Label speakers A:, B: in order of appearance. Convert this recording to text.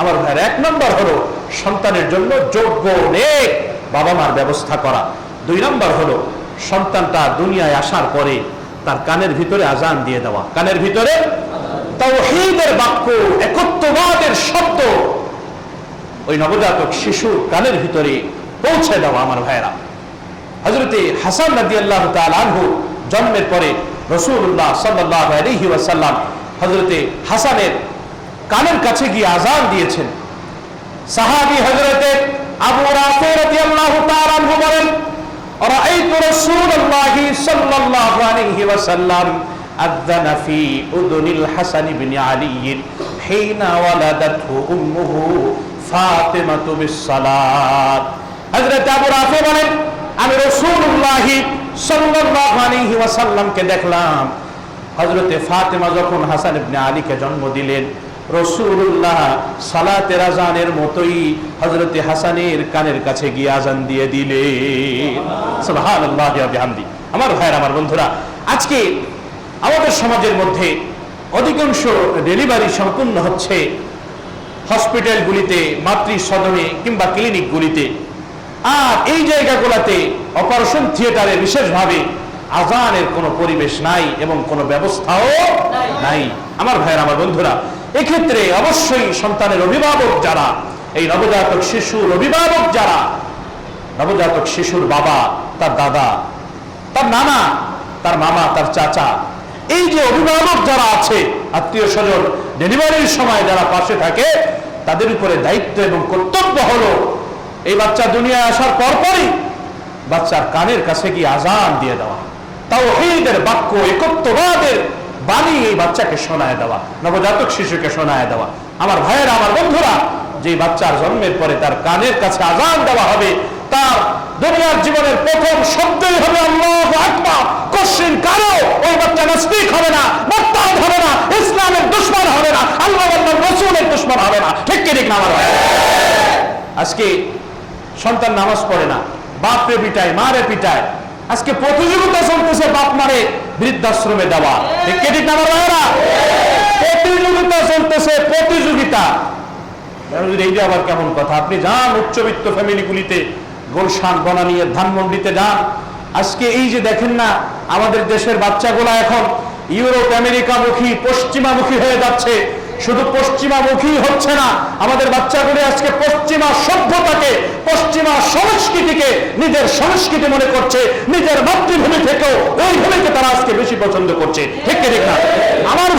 A: আমার ভাইয়ের এক নম্বর হলো সন্তানের জন্য যোগ্য নেক বাবা মার ব্যবস্থা করা। দুই নম্বর হলো সন্তানটা দুনিয়ায় আসার পরে তার কানের ভিতরে আজান দিয়ে দেওয়া। কানের ভিতরে তাওহীদের বাক্য, একত্ববাদের শব্দ। ওই নবজাতক শিশু কানের ভিতরে পৌঁছে দেওয়া আমার ভাইয়েরা। হাসান নদী জন্মের পরে রসুল্লাহ সাল্লাহ আলহি ওয়াসাল্লাম হাসানের কানের কাছে গিয়ে আজান দিয়েছেন। সাহাবি হজরতে আবু রাফি রাদিয়াল্লাহু তাআলা আনহু বলেন, রাআইতু রাসূলুল্লাহি সাল্লাল্লাহু আলাইহি ওয়াসাল্লাম আযানা ফি উদুনিল হাসান ইবনে আলী হিনা ওয়ালাদাতহু উম্মুহু ফাতিমাতু বিসসালাত। হযরত আবু রাফি বলেন, আমি রাসূলুল্লাহি সাল্লাল্লাহু আলাইহি ওয়াসাল্লামকে দেখলাম। হযরতে ফাতেমা যখন হাসান ইবনে আলীকে জন্ম দিলেন রসুল্লাহ সালাতের আজানের মতোই হজরতে হাসানের কানের কাছে গিয়ে আজান দিয়ে দিলে। আমার ভাইয়ের আমার বন্ধুরা আজকে আমাদের সমাজের মধ্যে অধিকাংশ ডেলিভারি সম্পূর্ণ হচ্ছে হসপিটালগুলিতে মাতৃ সদনে কিংবা ক্লিনিকগুলিতে। আর এই জায়গাগুলোতে অপারেশন থিয়েটারে বিশেষভাবে আজানের কোনো পরিবেশ নাই এবং কোনো ব্যবস্থাও নাই। আমার ভাইয়ের আমার বন্ধুরা এক্ষেত্রে অবশ্যই সন্তানের অভিভাবক যারা, এই নবজাতক শিশুর অভিভাবক যারা, নবজাতক শিশুর বাবা, তার দাদা, তার নানা, তার মামা, তার চাচা, এই যে অভিভাবক যারা আছে, আত্মীয় স্বজন, ডেলিভারির সময় যারা পাশে থাকে, তাদের উপরে দায়িত্ব এবং কর্তব্য হলো, এই বাচ্চা দুনিয়ায় আসার পরপরই বাচ্চার কানের কাছে গিয়ে আজান দিয়ে দেওয়া। তাও এইদের বাক্য, একত্ববাদের বাণী এই বাচ্চাকে শোনায় দেওয়া, নবজাতক শিশুকে শোনায় দেওয়া। আমার ভাইয়েরা, আমার বন্ধুরা যে বাচ্চার জন্মের পরে তার কানের কাছে আজান দেওয়া হবে, তার দুনিয়ার জীবনের প্রথম শব্দই হবে আল্লাহ আকবার। কোশ্চিন কারও ওই বাচ্চা নাস্তিক হবে না, মোত্তাদ হবে না, ইসলামের দুশ্মন হবে না, আল্লাহ আল্লাহ রসুলের দুশ্মন হবে না। ঠিক কি, ঠিক না, আমার আজকে সন্তান নামাজ পড়ে না বাপ বাপরে পিটায়, মারে পিটায়। আজকে প্রতিযোগিতা চলতেছে, বাপ মারে বৃদ্ধাশ্রমে দেওয়া। ঠিক কি ঠিক আমার ভাইয়েরা? প্রতিযোগিতা চলতেছে প্রতিযোগিতা। এইটা আবার কেমন কথা? আপনি যান উচ্চবিত্ত ফ্যামিলিগুলিতে গোলশান বনানিয়ে ধানমন্ডিতে যান। আজকে এই যে দেখেন না আমাদের দেশের বাচ্চাগুলা এখন ইউরোপ আমেরিকামুখী পশ্চিমামুখী হয়ে যাচ্ছে। শুধু পশ্চিমামুখী হচ্ছে না আমাদের বাচ্চাগুলি আজকে পশ্চিমা সভ্যতাকে, পশ্চিমা সংস্কৃতিকে নিজের সংস্কৃতি মনে করছে, নিজের মাতৃভূমি থেকেও ওই ভূমিকে তারা আজকে বেশি পছন্দ করছে। ঠিক আমার